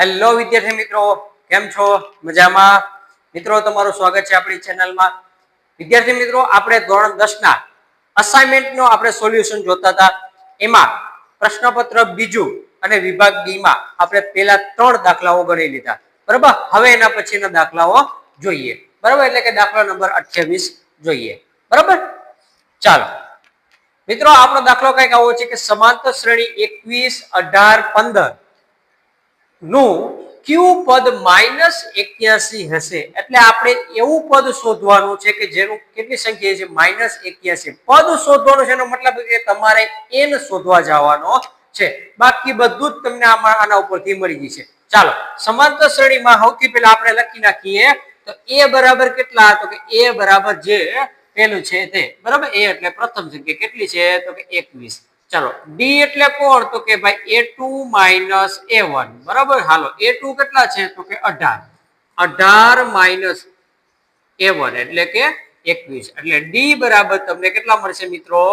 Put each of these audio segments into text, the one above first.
Hello વિદ્યાર્થી મિત્રો. કેમ છો? મજામાં? મિત્રો, તમારું સ્વાગત છે આપણી ચેનલમાં. વિદ્યાર્થી મિત્રો, આપણે ધોરણ દસ ના assignment નો આપણે સોલ્યુશન જોતા હતા. એમાં પ્રશ્નપત્ર બીજું અને વિભાગ બી માં આપણે પેલા ત્રણ દાખલાઓ ગણી લીધા. બરાબર? હવે એના પછીના દાખલાઓ જોઈએ. બરાબર? એટલે કે દાખલા નંબર અઠ્યાવીસ જોઈએ. બરાબર? ચાલો. મિત્રો, આપણો દાખલો કંઈક આવો છે કે સમાંતર શ્રેણી એકવીસ અઢાર પંદર. નું ક્યુ પદ માઇનસ એક્યાસી હશે. એટલે આપણે એવું પદ શોધવાનું છે કે જેનું કેટલી સંખ્યા છે? માઇનસ એક્યાસી. પદ શોધવાનું છે એનો મતલબ કે તમારે એન શોધવા જવાનો છે. બાકી બધું જ તમને આના ઉપરથી મળી જશે. ચાલો, સમાંતર શ્રેણીમાં સૌથી પહેલા આપણે લખી નાખીએ. તો એ બરાબર કેટલા? તો કે એ બરાબર જે પેલું છે તે. બરાબર? એ એટલે પ્રથમ સંખ્યા કેટલી છે? તો કે એકવીસ. ચાલો ડી એટલે કોણ? તો કે ભાઈ A two minus A one. બરાબર? હાલો એ ટુ કેટલા છે? તો કે અઢાર. અઢાર માઇનસ એ વન એટલે કે એકવીસ. એટલે ડી બરાબર તમને કેટલા મળશે મિત્રો?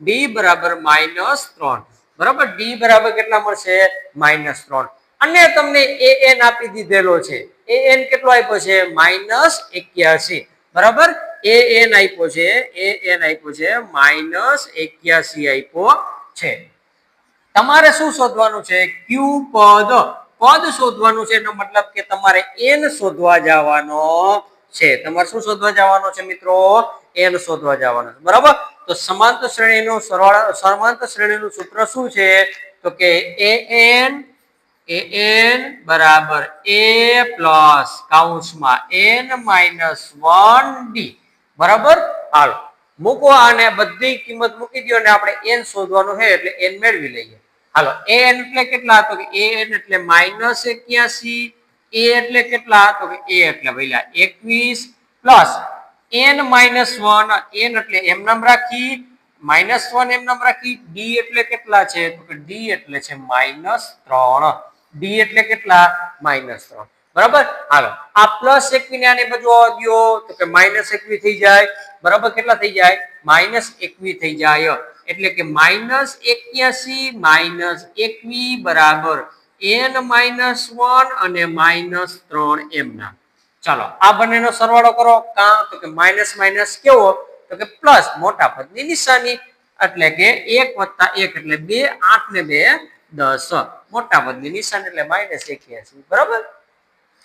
ડી બરાબર માઇનસ ત્રણ. બરાબર? ડી બરાબર કેટલા મળશે? માઇનસ ત્રણ. અને તમને એ એન આપી દીધેલો છે. એ એન કેટલો આપ્યો છે? માઇનસ એક્યાસી. બરાબર? એ એન આપ્યો છે એ એન આપ્યો છે, માઇનસ એક્યાસી આપ્યો છે. તમારે શું શોધવાનું છે? ક્યુ પદ. પદ શોધવાનું છે એનો મતલબ કે તમારે એન શોધવા જવાનો છે. તમારે શું શોધવા જવાનો છે મિત્રો? એન શોધવા જવાનો છે. બરાબર? તો સમાંતર શ્રેણીનું સરવાળા, સમાંતર શ્રેણીનું સૂત્ર શું છે? તો કે એ એન એ એન બરાબર એ પ્લસ કાઉન્સમાં એન માઇનસ વન ડી. બરાબર? હાલો. મૂકો અને બધી કિંમત મૂકી દો અને આપણે એન શોધવાનું છે એટલે એન મેળવી લઈએ. હાલો એ એન એટલે કેટલા તો કે એ એન એટલે માઇનસ એક્યાસી એ એટલે કેટલા તો કે એ એટલે પેલા એકવીસ, plus N minus one N એટલે એમ નામ રાખી, માઇનસ વન એમ નામ રાખી ડી એટલે કેટલા છે? તો કે ડી એટલે છે માઇનસ ત્રણ. ડી એટલે કેટલા? માઇનસ ત્રણ. બરાબર? હાલો આ પ્લસ એકવી ને આની બાજુ આવવા દ્યો તો કે માઇનસ એકવી થઈ જાય. બરાબર? કેટલા થઈ જાય? માઇનસ એકવી થઈ જાય. એટલે કે માઇનસ એક્યાસી માઇનસ એકવી બરાબર. એન માઇનસ વન અને માઇનસ ત્રણ એમના ચાલો, આ બંનેનો સરવાળો કરો. કાં? તો કે માઇનસ માઇનસ કેવો? તો કે પ્લસ મોટા પદની નિશાની. એટલે કે એક વત્તા એક, એટલે બે, આઠ ને બે, દસ. મોટા પદની નિશાની, એટલે માઇનસ એક્યાસી. બરાબર?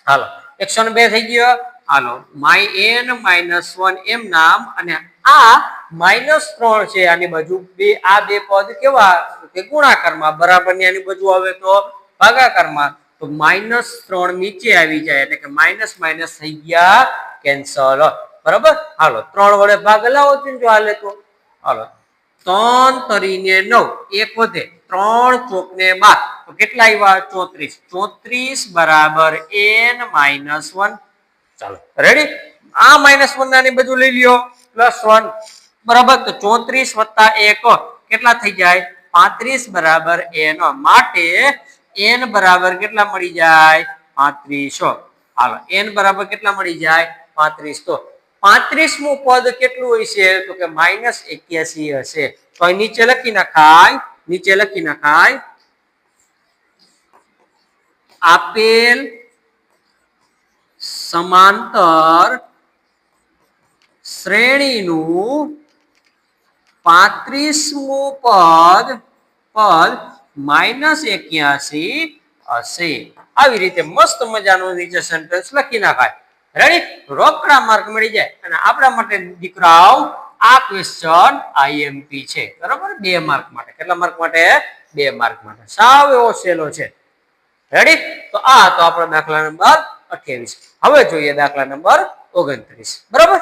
હાલો. એકસો બે થઈ ગયો. હાલો. માય એન માઇનસ વન એમ નામ અને આ માઇનસ ત્રણ છે આની બાજુ. બે, આ બે પદ કેવા કે ગુણાકારમાં બરાબરની આની બાજુ આવે તો ભાગાકારમાં. તો માઇનસ ત્રણ નીચે આવી જાય એટલે કે માઇનસ માઇનસ થઈ ગયા કેન્સલ બરાબર? હાલો. ત્રણ વડે ભાગ લાવો જો હાલે તો હાલો. ત્રણ તરીને નવ. એક વધે. ત્રણ ચોક ને બાર. તો કેટલા આવ્યા ચોત્રીસ. ચોત્રીસ બરાબર એન માઇનસ વન. ચાલો રેડી આ માઇનસ વન નાની બધું લઈ લ્યો. Plus one. બરાબર? તો ચોત્રીસ વત્તા એક કેટલા થઈ જાય? પાંત્રીસ બરાબર એન માટે એન બરાબર કેટલા મળી જાય? પાંત્રીસો. હાલો એન બરાબર કેટલા મળી જાય? પાંત્રીસ. તો પાંત્રીસમું પદ કેટલું હોય છે? તો કે માઇનસ એક્યાસી હશે. તો નીચે લખી નખાય, નીચે લખી નખાય આપેલ સમાંતર શ્રેણીનું પાંત્રીસમું પદ પદ માઇનસ એક્યાસી હશે. આવી રીતે મસ્ત મજાનું નીચે સેન્ટેન્સ લખી નાખાય. રેડી રોકડા માર્ક મળી જાય. અને આપણા માટે દીકરાઓ, આ ક્વેશ્ચન આઈએમપી છે. બરાબર? બે માર્ક માટે. કેટલા માર્ક માટે? બે માર્ક માટે. સાવ એવો સહેલો છે. રેડી તો આ હતો આપણો દાખલા નંબર અઠ્યાવીસ. હવે જોઈએ દાખલા નંબર ઓગણત્રીસ. બરાબર?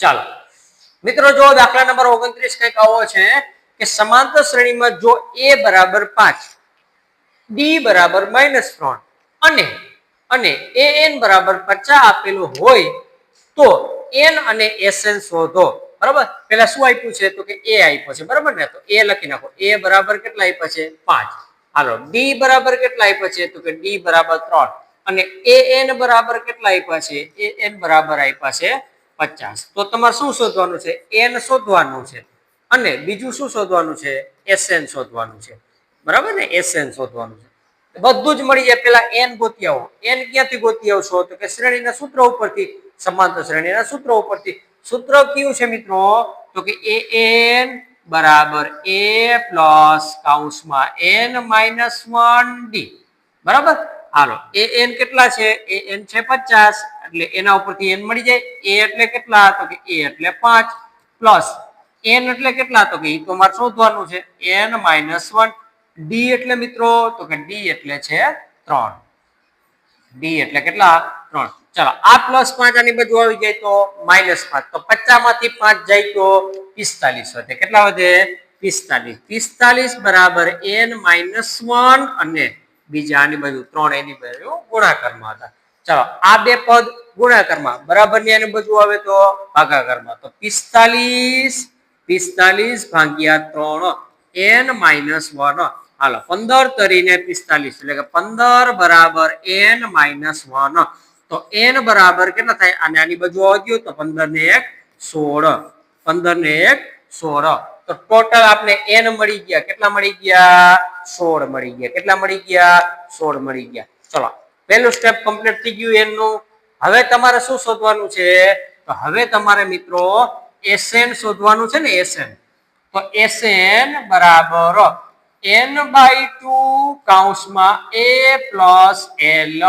ચાલો. મિત્રો, જો દાખલા નંબર ઓગણત્રીસ કંઈક આવો છે કે સમાંતર શ્રેણીમાં જો એ બરાબર પાંચ ડી બરાબર માઇનસ ત્રણ અને અને એન બરાબર પચાસ આપેલું હોય, તો એન અને એસએન શોધો. બરાબર? પેલા શું આપ્યું છે? તો કે એ આપ્યો છે. બરાબર ને? તો એ લખી નાખો. એ બરાબર કેટલા આપ્યા છે? પાંચ. હાલો ડી બરાબર કેટલા આપ્યા છે? તો કે ડી બરાબર ત્રણ. અને એ એન બરાબર કેટલા આપ્યા છે? એ એન બરાબર આપ્યા છે પચાસ. તો તમારે શું શોધવાનું છે? એન શોધવાનું છે. અને બીજું શું શોધવાનું છે? એસએન શોધવાનું છે. બરાબર ને? એસએન શોધવાનું છે. બધું જ મળી જાય. પેલા એન ગોતી આવો એન ક્યાંથી ગોતી આવશો તો કે શ્રેણીના સૂત્ર ઉપરથી સમાંતર શ્રેણીના સૂત્ર ઉપરથી. સૂત્ર કયું છે મિત્રો? તો કે એ એન બરાબર એ પ્લસ કાઉન્સમાં એન માઇનસ વન ડી. બરાબર? હાલો, એ એન કેટલા છે? એ એન છે પચાસ, એટલે એના ઉપરથી એન મળી જાય. એ એટલે કેટલા? તો કે એ એટલે પાંચ. પ્લસ એન એટલે કેટલા? તો કે એ તો મારે શોધવાનું છે. એન માઇનસ વન ડી એટલે મિત્રો, તો કે ડી એટલે છે ત્રણ. ડી એટલે કેટલા? ત્રણ. ચાલો, આ પ્લસ પાંચ આની બધું આવી જાય તો માઇનસ પાંચ. તો પચાસમાંથી પાંચ જાય તો પિસ્તાલીસ વધે. કેટલા વધે? પિસ્તાલીસ. પિસ્તાલીસ બરાબર એન માઇનસ વન અને બીજા આની બધું ત્રણ એની બધું ગુણાકારમાં હતા. ચાલો, આ બે પદ ગુણાકારમાં બરાબરની આની બધું આવે તો ભાગાકારમાં. તો પિસ્તાલીસ પિસ્તાલીસ ભાગ્યા ત્રણ, એન માઇનસ વન. હાલો, પંદર તરીને પિસ્તાલીસ, એટલે કે પંદર બરાબર એન માઇનસ વન. તો એન બરાબર કેટલા થાય? અને આની બાજુ આવજો તો પંદર ને એક સોળ. પંદર ને એક સોળ. તો ટોટલ આપણે એન મળી ગયા. કેટલા મળી ગયા? સોળ મળી ગયા. કેટલા મળી ગયા? સોળ મળી ગયા. ચલો, પહેલું સ્ટેપ કમ્પ્લીટ થઈ ગયું એનનું હવે તમારે શું શોધવાનું છે? તો હવે તમારે મિત્રો એસએન શોધવાનું છે ને એસએન તો એસએન બરાબર એન બાય ટુ કાઉન્સમાં એ પ્લસ એલ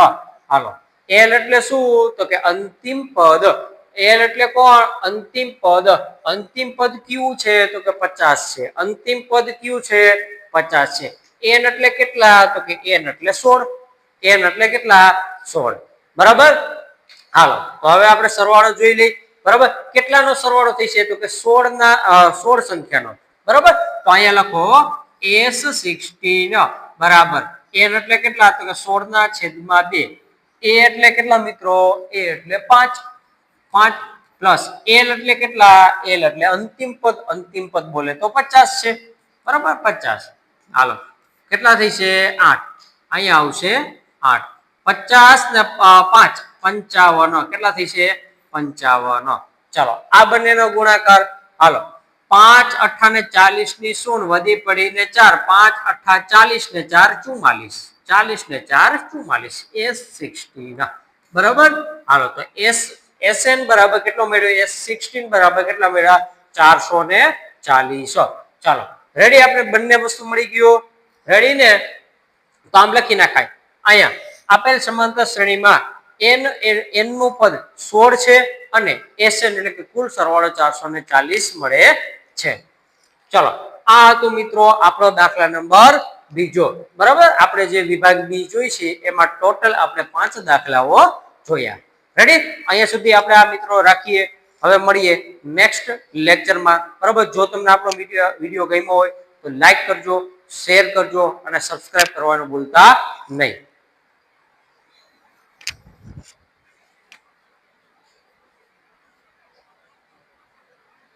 હાલો. એલ એટલે શું? તો કે અંતિમ પદ. એલ એટલે કોણ? અંતિમ પદ. અંતિમ પદ કયું છે? તો કે પચાસ છે. અંતિમ પદ કયું છે? પચાસ છે. એન એટલે કેટલા? તો કે એન એટલે સોળ. એન એટલે કેટલા? સોળ. બરાબર? હાલો. તો હવે આપણે સરવાળો જોઈ લઈ બરાબર? કેટલાનો સરવાળો થશે? તો કે સોળ ના સોળ સંખ્યાનો. બરાબર? તો અહીંયા લખો એસ સિક્સટીન. બરાબર. એન એટલે કેટલા? તો કે સોળ ના છેદમાં બે. એ એટલે કેટલા મિત્રો? એ એટલે પાંચ. પાંચ પ્લસ એલ એટલે કેટલા? એલ એટલે અંતિમ પદ અંતિમ પદ બોલે તો પચાસ છે. બરાબર? પચાસ. હાલો. કેટલા થઈ છે? આઠ. અહીંયા આવશે આઠ. પચાસ ને પાંચ. પંચાવન. કેટલા થઈ છે? પંચાવન. ચાલો. આ બંનેનો ગુણાકાર. હાલો. પાંચ અઠ્ઠા ને ચાલીસની શૂન વધી પડીને ચાર. પાંચ અઠ્ઠા ચાલીસ ને ચાર ચુમ્માલીસ ચાલીસ ને ચાર ચુમ્માલીસ. એસ સિક્સટીન બરાબર? હાલો, તો એસ એસએન બરાબર કેટલો મેળવ્યો એસ સિક્સટીન બરાબર કેટલા મેળવ્યા ચારસો ને ચાલીસ. ચાલો રેડી આપણે બંને વસ્તુ મળી ગયો. રેડી ને? તો આમ લખી નાખાય. અહીંયા, આપેલ સમાંતર શ્રેણીમાં એન એનનું પદ સોળ છે અને એસએન એટલે કે કુલ સરવાળો ચારસો ને ચાલીસ મળે છે. ચલો, આ હતું મિત્રો આપણો દાખલા નંબર બીજો, બરાબર? આપણે જે વિભાગ બી જોઈ છે, એમાં ટોટલ આપણે પાંચ દાખલાઓ જોયા. રેડી અહીંયા સુધી આપણે આ મિત્રો રાખીએ. હવે મળીએ નેક્સ્ટ લેક્ચરમાં બરાબર? જો તમને આપણો વીડિયો વીડિયો ગમ્યો હોય, તો લાઈક કરજો શેર કરજો અને સબસ્ક્રાઇબ કરવાનું ભૂલતા નહીં.